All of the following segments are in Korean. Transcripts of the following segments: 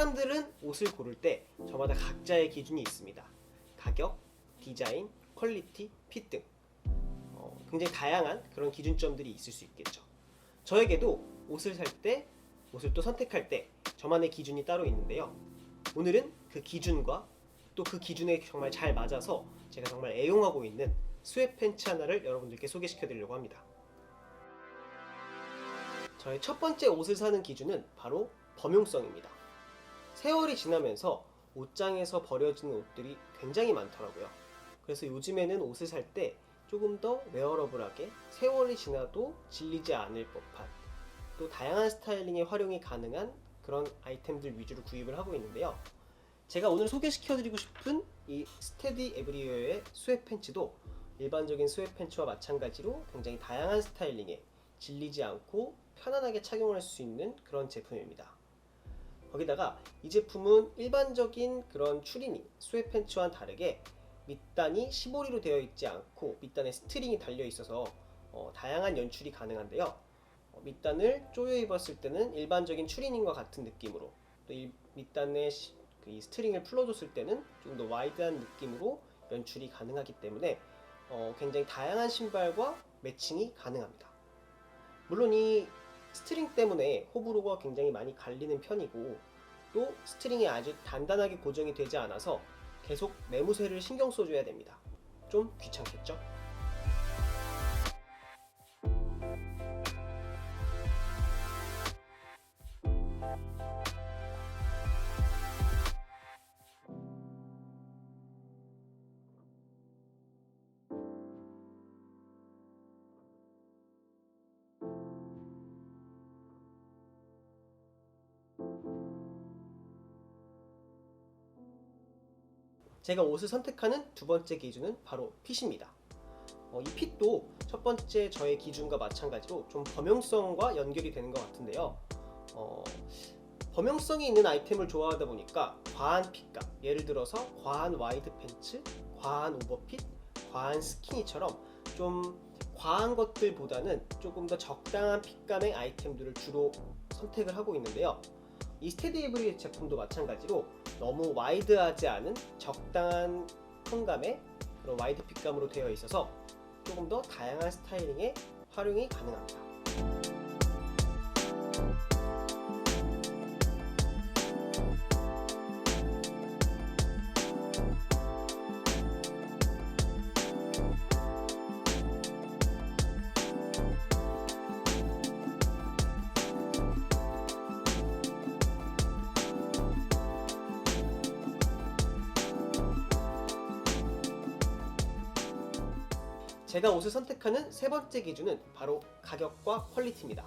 사람들은 옷을 고를 때 저마다 각자의 기준이 있습니다. 가격, 디자인, 퀄리티, 핏 등. 어, 굉장히 다양한 그런 기준점들이 있을 수 있겠죠. 저에게도 옷을 살 때, 옷을 또 선택할 때 저만의 기준이 따로 있는데요. 오늘은 그 기준과 또 그 기준에 정말 잘 맞아서 제가 정말 애용하고 있는 스웨 팬츠 하나를 여러분들께 소개시켜 드리려고 합니다. 저의 첫 번째 옷을 사는 기준은 바로 범용성입니다. 세월이 지나면서 옷장에서 버려지는 옷들이 굉장히 많더라고요. 그래서 요즘에는 옷을 살 때 조금 더 웨어러블하게 세월이 지나도 질리지 않을 법한 또 다양한 스타일링에 활용이 가능한 그런 아이템들 위주로 구입을 하고 있는데요. 제가 오늘 소개시켜드리고 싶은 이 스테디 에브리웨어의 스웨 팬츠도 일반적인 스웨 팬츠와 마찬가지로 굉장히 다양한 스타일링에 질리지 않고 편안하게 착용할 수 있는 그런 제품입니다. 거기다가 이 제품은 일반적인 그런 추리닝, 스웨 팬츠와는 다르게 밑단이 15리로 되어 있지 않고 밑단에 스트링이 달려 있어서 어, 다양한 연출이 가능한데요. 어, 밑단을 조여 입었을 때는 일반적인 추리닝과 같은 느낌으로 또 이 밑단에 시- 그이 스트링을 풀어줬을 때는 좀 더 와이드한 느낌으로 연출이 가능하기 때문에 어, 굉장히 다양한 신발과 매칭이 가능합니다. 물론 이 스트링 때문에 호불호가 굉장히 많이 갈리는 편이고 또 스트링이 아주 단단하게 고정이 되지 않아서 계속 매무새를 신경 써줘야 됩니다. 좀 귀찮겠죠? 제가 옷을 선택하는 두 번째 기준은 바로 핏입니다. 어, 이 핏도 첫 번째 저의 기준과 마찬가지로 좀 범용성과 연결이 되는 것 같은데요. 어, 범용성이 있는 아이템을 좋아하다 보니까 과한 핏감, 예를 들어서 과한 와이드 팬츠, 과한 오버핏, 과한 스키니처럼 좀 과한 것들보다는 조금 더 적당한 핏감의 아이템들을 주로 선택을 하고 있는데요. 이 스테디 에브리 제품도 마찬가지로 너무 와이드하지 않은 적당한 톤감의 그런 와이드 핏감으로 되어 있어서 조금 더 다양한 스타일링에 활용이 가능합니다. 제가 옷을 선택하는 세 번째 기준은 바로 가격과 퀄리티입니다.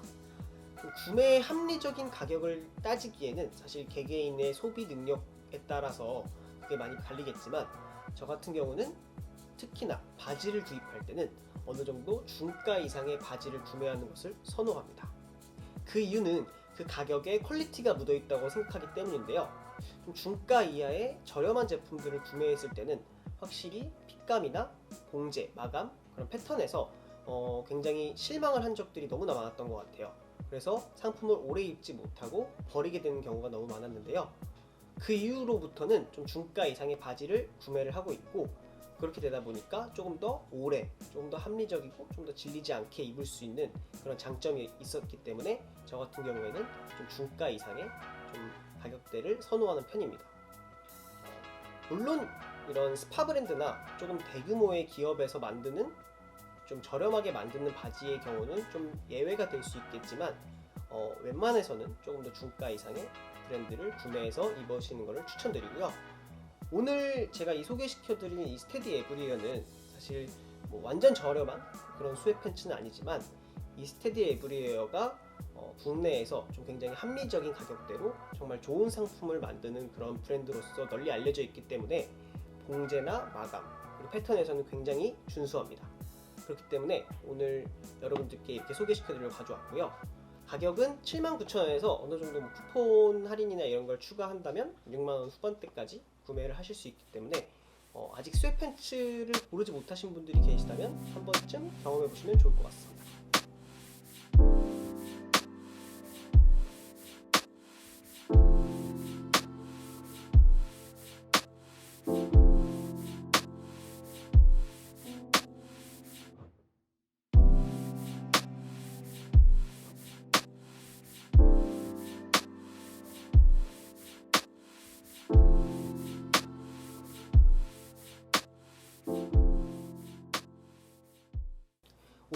그 구매의 합리적인 가격을 따지기에는 사실 개개인의 소비 능력에 따라서 그게 많이 갈리겠지만 저 같은 경우는 특히나 바지를 구입할 때는 어느 정도 중가 이상의 바지를 구매하는 것을 선호합니다. 그 이유는 그 가격에 퀄리티가 묻어 있다고 생각하기 때문인데요. 좀 중가 이하의 저렴한 제품들을 구매했을 때는 확실히 핏감이나 봉제, 마감 그런 패턴에서 어, 굉장히 실망을 한 적들이 너무나 많았던 것 같아요. 그래서 상품을 오래 입지 못하고 버리게 되는 경우가 너무 많았는데요. 그 이후로부터는 좀 중가 이상의 바지를 구매를 하고 있고 그렇게 되다 보니까 조금 더 오래, 조금 더 합리적이고 좀 더 질리지 않게 입을 수 있는 그런 장점이 있었기 때문에 저 같은 경우에는 좀 중가 이상의 좀 가격대를 선호하는 편입니다. 물론 이런 스파 브랜드나 조금 대규모의 기업에서 만드는 좀 저렴하게 만드는 바지의 경우는 좀 예외가 될 수 있겠지만 어, 웬만해서는 조금 더 중가 이상의 브랜드를 구매해서 입으시는 것을 추천드리고요. 오늘 제가 이 소개시켜드리는 이 스테디 에브리어는 사실 뭐 완전 저렴한 그런 스웨 팬츠는 아니지만 이 스테디 에브리웨어가 어, 국내에서 좀 굉장히 합리적인 가격대로 정말 좋은 상품을 만드는 그런 브랜드로서 널리 알려져 있기 때문에 봉제나 마감 그리고 패턴에서는 굉장히 준수합니다. 그렇기 때문에 오늘 여러분들께 이렇게 소개시켜드리려고 가져왔고요. 가격은 79,000원에서 어느 정도 뭐 쿠폰 할인이나 이런 걸 추가한다면 6만원 후반대까지 구매를 하실 수 있기 때문에 어, 아직 스웨팬츠를 고르지 못하신 분들이 계시다면 한 번쯤 경험해 보시면 좋을 것 같습니다.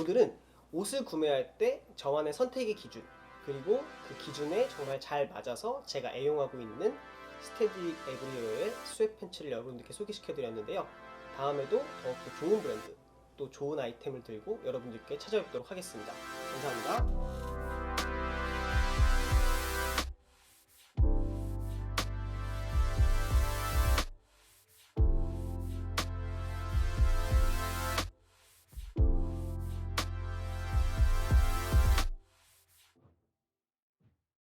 오늘은 옷을 구매할 때 저만의 선택의 기준 그리고 그 기준에 정말 잘 맞아서 제가 애용하고 있는 스테디 에브리웨어의 스웨트 팬츠를 여러분들께 소개시켜 드렸는데요. 다음에도 더욱더 좋은 브랜드 또 좋은 아이템을 들고 여러분들께 찾아뵙도록 하겠습니다. 감사합니다.